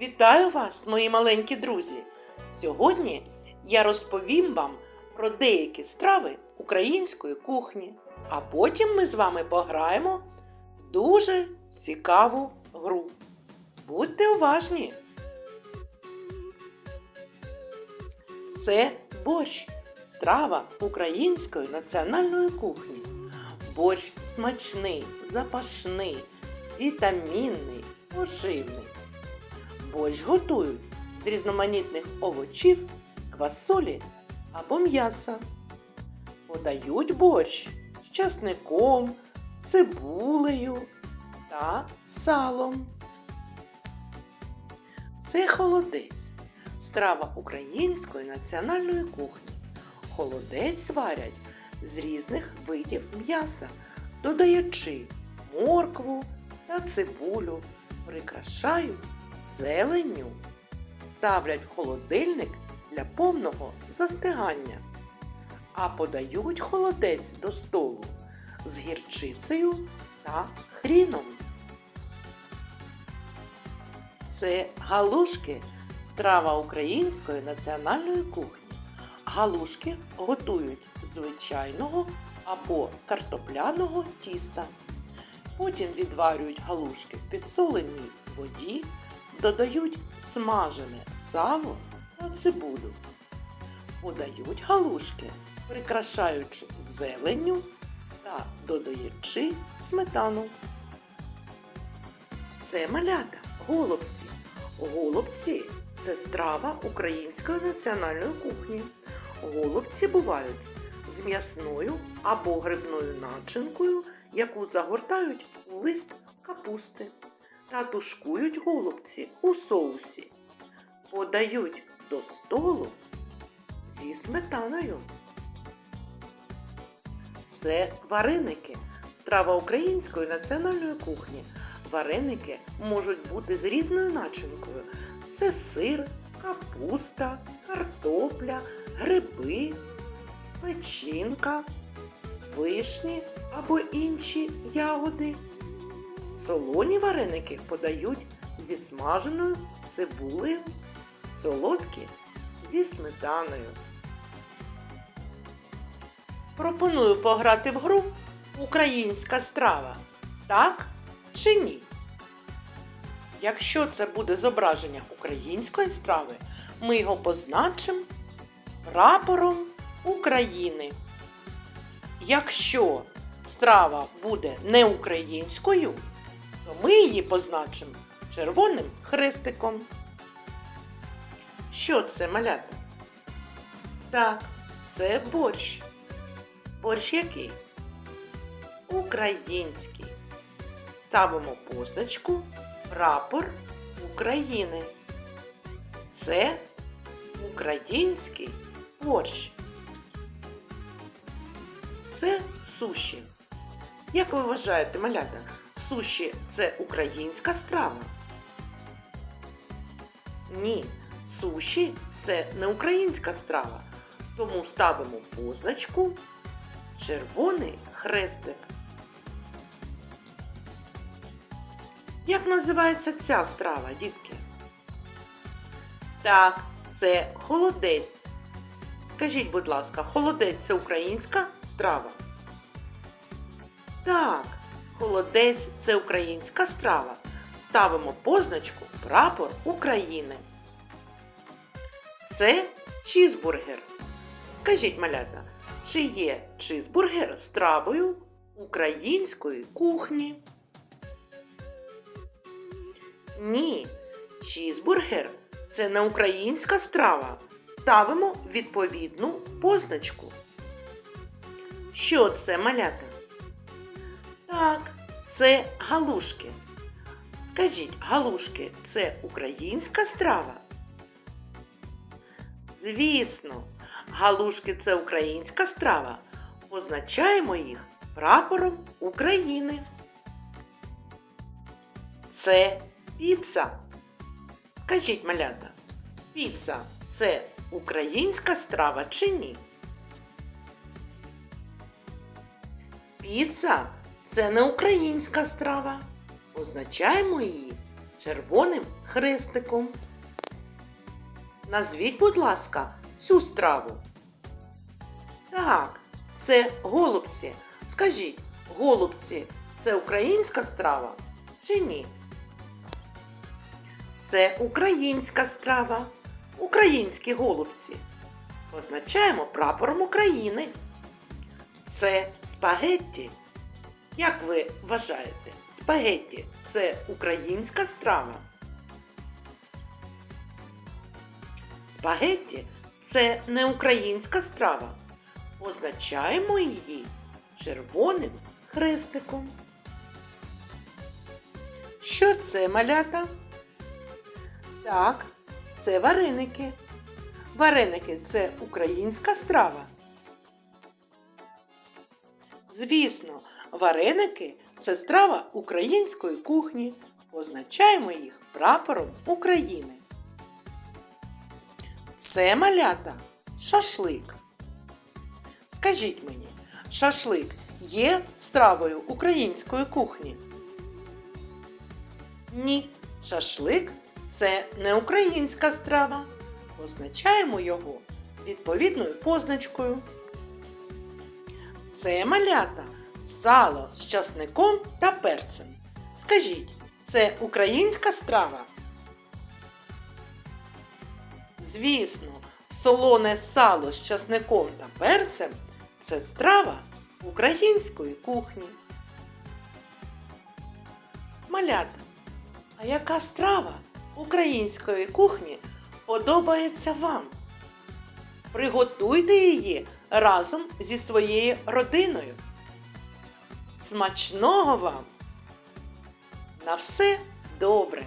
Вітаю вас, мої маленькі друзі! Сьогодні я розповім вам про деякі страви української кухні, а потім ми з вами пограємо в дуже цікаву гру. Будьте уважні! Це борщ страва української національної кухні. Борщ смачний, запашний, вітамінний, поживний. Борщ готують з різноманітних овочів, квасолі або м'яса. Подають борщ з часником, цибулею та салом. Це холодець страва української національної кухні. Холодець варять з різних видів м'яса, додаючи моркву та цибулю, прикрашають зеленню, ставлять в холодильник для повного застигання, а подають холодець до столу з гірчицею та хріном. Це галушки страва української національної кухні. Галушки готують звичайного або картопляного тіста. Потім відварюють галушки в підсоленій воді, додають смажене сало та цибулю. Подають галушки, прикрашаючи зеленню та додаючи сметану. Це малята, голубці. Голубці це страва української національної кухні. Голубці бувають з м'ясною або грибною начинкою, яку загортають у лист капусти та тушкують голубці у соусі. Подають до столу зі сметаною. Це вареники, страва української національної кухні. Вареники можуть бути з різною начинкою. Це сир, капуста, картопля, гриби, печінка, вишні або інші ягоди. Солоні вареники подають зі смаженою цибулею, солодкі зі сметаною. Пропоную пограти в гру Українська страва. Так чи ні? Якщо це буде зображення української страви, ми його позначимо прапором України. Якщо страва буде не українською, то ми її позначимо червоним хрестиком. Що це малята? Так, це борщ. Борщ який? Український. Ставимо позначку Прапор України. Це український борщ. Це суші. Як ви вважаєте, малята, суші це українська страва? Ні, суші це не українська страва. Тому ставимо позначку червоний хрестик. Як називається ця страва, дітки? Так, це холодець. Скажіть, будь ласка, холодець це українська страва? Так, холодець це українська страва. Ставимо позначку Прапор України. Це чізбургер. Скажіть, малята, чи є чизбургер стравою української кухні? Ні, чізбургер це не українська страва. Ставимо відповідну позначку. Що це малята? Так, це галушки. Скажіть, галушки це українська страва? Звісно, галушки це українська страва. Позначаємо їх прапором України. Це піца. Скажіть, малята, піца це українська страва чи ні? Піца це не українська страва. Позначаємо її червоним хрестиком. Назвіть, будь ласка, цю страву. Так, це голубці. Скажіть, голубці це українська страва чи ні? Це українська страва. Українські голубці. Позначаємо прапором України. Це спагетті. Як ви вважаєте, спагетті це українська страва? Спагетті це не українська страва. Позначаємо її червоним хрестиком. Що це малята? Так, це вареники. Вареники це українська страва. Звісно, вареники це страва української кухні. Позначаємо їх прапором України. Це малята шашлик. Скажіть мені, шашлик є стравою української кухні? Ні, шашлик це не українська страва. Позначаємо його відповідною позначкою. Це малята сало з часником та перцем. Скажіть, це українська страва? Звісно, солоне сало з часником та перцем це страва української кухні. Малята, а яка страва української кухні подобається вам? Приготуйте її разом зі своєю родиною. Смачного вам! На все добре!